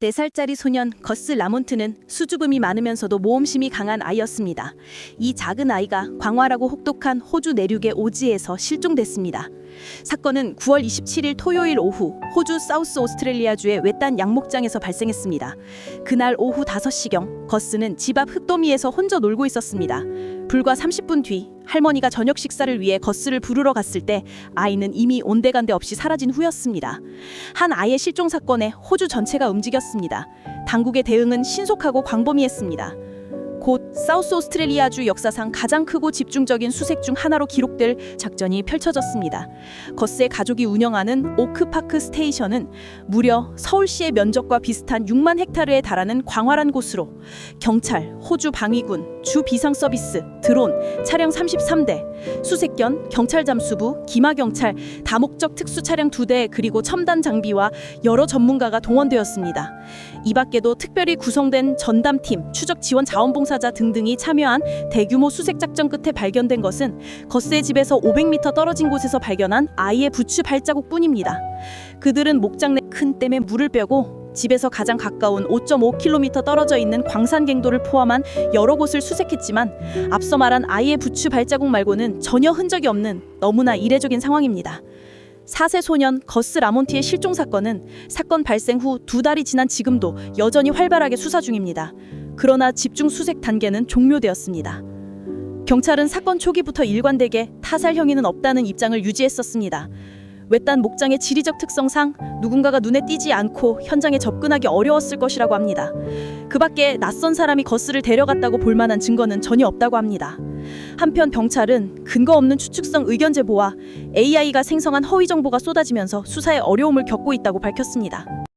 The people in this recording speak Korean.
4살짜리 소년 거스 라몬트는 수줍음이 많으면서도 모험심이 강한 아이였습니다. 이 작은 아이가 광활하고 혹독한 호주 내륙의 오지에서 실종됐습니다. 사건은 9월 27일 토요일 오후 호주 사우스 오스트레일리아주의 외딴 양목장에서 발생했습니다. 그날 오후 5시경 거스는 집 앞 흙더미에서 혼자 놀고 있었습니다. 불과 30분 뒤 할머니가 저녁 식사를 위해 거스를 부르러 갔을 때 아이는 이미 온데간데 없이 사라진 후였습니다. 한 아이의 실종 사건에 호주 전체가 움직였습니다. 당국의 대응은 신속하고 광범위했습니다. 곧 사우스 오스트레일리아주 역사상 가장 크고 집중적인 수색 중 하나로 기록될 작전이 펼쳐졌습니다. 거스의 가족이 운영하는 오크파크 스테이션은 무려 서울시의 면적과 비슷한 6만 헥타르에 달하는 광활한 곳으로 경찰, 호주 방위군, 주 비상 서비스, 드론, 차량 33대, 수색견, 경찰 잠수부, 기마 경찰, 다목적 특수 차량 2대 그리고 첨단 장비와 여러 전문가가 동원되었습니다. 이 밖에도 특별히 구성된 전담팀, 추적 지원 자원봉사자 등등이 참여한 대규모 수색 작전 끝에 발견된 것은 거스의 집에서 500m 떨어진 곳에서 발견한 아이의 부츠 발자국뿐입니다. 그들은 목장 내 큰 댐에 물을 빼고 집에서 가장 가까운 5.5km 떨어져 있는 광산갱도를 포함한 여러 곳을 수색했지만 앞서 말한 아이의 부츠 발자국 말고는 전혀 흔적이 없는 너무나 이례적인 상황입니다. 4세 소년 거스 라몬티의 실종 사건은 사건 발생 후 두 달이 지난 지금도 여전히 활발하게 수사 중입니다. 그러나 집중 수색 단계는 종료되었습니다. 경찰은 사건 초기부터 일관되게 타살 형의는 없다는 입장을 유지했었습니다. 외딴 목장의 지리적 특성상 누군가가 눈에 띄지 않고 현장에 접근하기 어려웠을 것이라고 합니다. 그 밖에 낯선 사람이 거스를 데려갔다고 볼 만한 증거는 전혀 없다고 합니다. 한편 경찰은 근거 없는 추측성 의견 제보와 AI가 생성한 허위 정보가 쏟아지면서 수사에 어려움을 겪고 있다고 밝혔습니다.